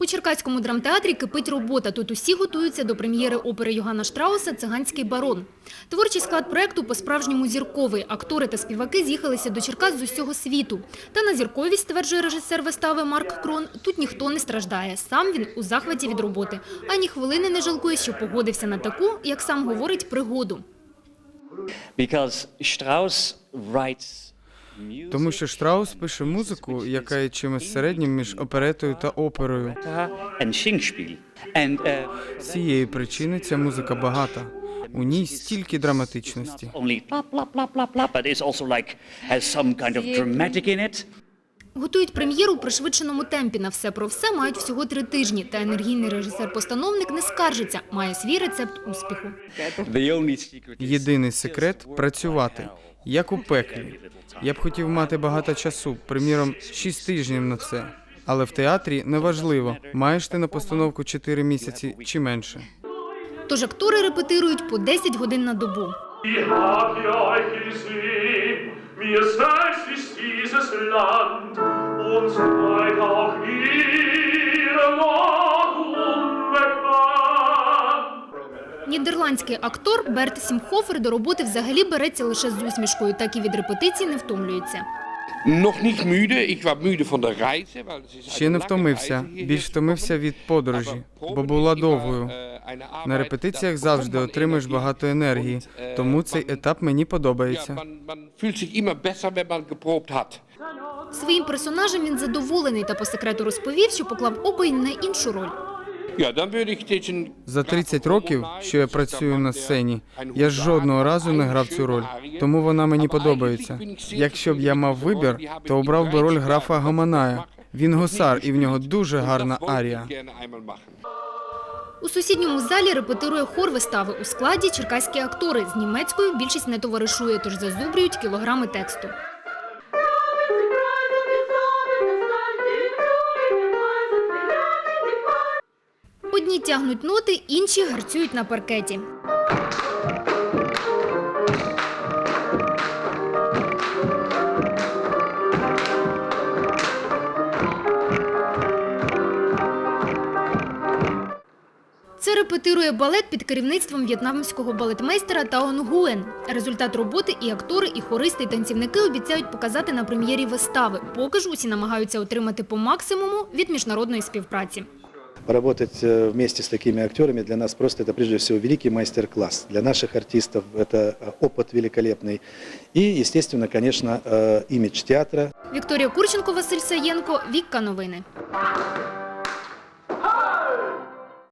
У Черкаському драмтеатрі кипить робота. Тут усі готуються до прем'єри опери Йоганна Штрауса «Циганський барон». Творчий склад проекту по-справжньому зірковий. Актори та співаки з'їхалися до Черкас з усього світу. Та на зірковість, стверджує режисер вистави Марк Крон, тут ніхто не страждає. Сам він у захваті від роботи. Ані хвилини не жалкує, що погодився на таку, як сам говорить, пригоду. Because Strauss writes Тому що Штраус пише музику, яка є чимось середнім між оперетою та оперою. З цієї причини ця музика багата. У ній стільки драматичності. Готують прем'єру у пришвидшеному темпі. На все про все мають всього три тижні. Та енергійний режисер-постановник не скаржиться, має свій рецепт успіху. Єдиний секрет працювати, як у пеклі. Я б хотів мати багато часу, приміром, 6 тижнів на це. Але в театрі неважливо, маєш ти на постановку 4 місяці чи менше. Тож актори репетирують по 10 годин на добу. Mir ist dieses Land auch Нідерландський актор Берт Сімхофер до роботи взагалі береться лише з усмішкою, так і від репетицій не втомлюється. Ще не втомився, більш втомився від подорожі, бо була довгою. äh, На репетиціях завжди отримуєш багато енергії, äh, тому цей етап мені подобається. Своїм персонажем він задоволений та по секрету розповів, що поклав око й на іншу роль. За 30 років, що я працюю на сцені, я жодного разу не грав цю роль, тому вона мені подобається. Якщо б я мав вибір, то обрав би роль графа Гаманая. Він гусар, і в нього дуже гарна арія. У сусідньому залі репетирує хор вистави у складі черкаські актори. З німецькою більшість не товаришує, тож зазубрюють кілограми тексту. Одні тягнуть ноти, інші гарцюють на паркеті. Це репетирує балет під керівництвом в'єтнамського балетмейстера Тао Нгуен. Результат роботи і актори, і хористи, і танцівники обіцяють показати на прем'єрі вистави. Поки ж усі намагаються отримати по максимуму від міжнародної співпраці. Поработать э, вместе с такими актерами для нас просто это прежде всего великий мастер-класс. Для наших артистов это э, опыт великолепный. И, естественно, конечно, э, имидж театра. Вікторія Курченко, Василь Саєнко, Вікка Новини.